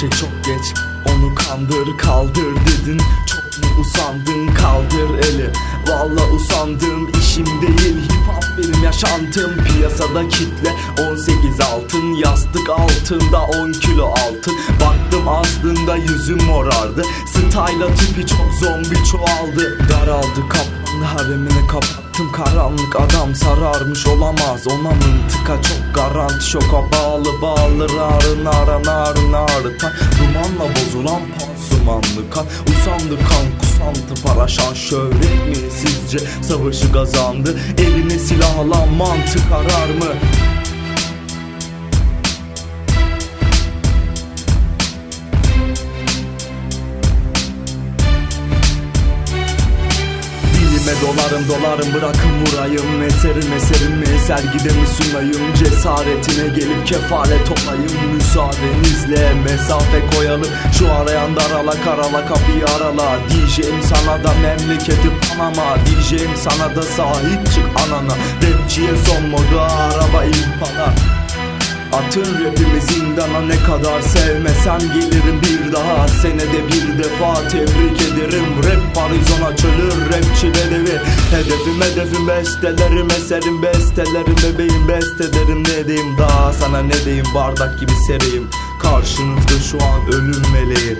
gerçek çok geç. Onu kandır kaldır dedin. Çok mu usandın? Kaldır eli. Valla usandım işim değil. Hip hop benim yaşantım. Piyasada kitle 18 altın Yastık altında 10 kilo altın. Baktım aslında yüzüm morardı. Style'a tipi çok zombi çoğaldı. Daraldı kaplan haremini kapattım. Karanlık adam sararmış olamaz. Ona mıntıka çok garanti şoka bağlı Bağlı ağrın aran ağrın ağrıtan Dumanla bozulan pansumanlı kan. Usandı kan kusantı paraşan şöhret mi sizce Savaşı kazandı. Eline silah alan mantık arar mı? Dilime dolarım dolarım bırakın vurayım. Eserim eserimi sergide mi sunayım. Cesaretine gelip kefalet olayım Müsaadenizle mesafe koyalım. Şu arayan darala karala kapıyı arala. Diyeceğim sana da memleketi Panama. Diyeceğim sana da sahip çık anana. Rapçiye son moda araba impala. Atın rapimi zindana ne kadar sevmesem gelirim bir daha. Senede bir defa tebrik ederim. Rap parizona çölür rapçileri Hedefim hedefim bestelerim eserim bestelerim Bebeğim bestelerim. Ne diyeyim daha sana ne diyeyim Bardak gibi sereyim Karşınızda şu an ölüm meleği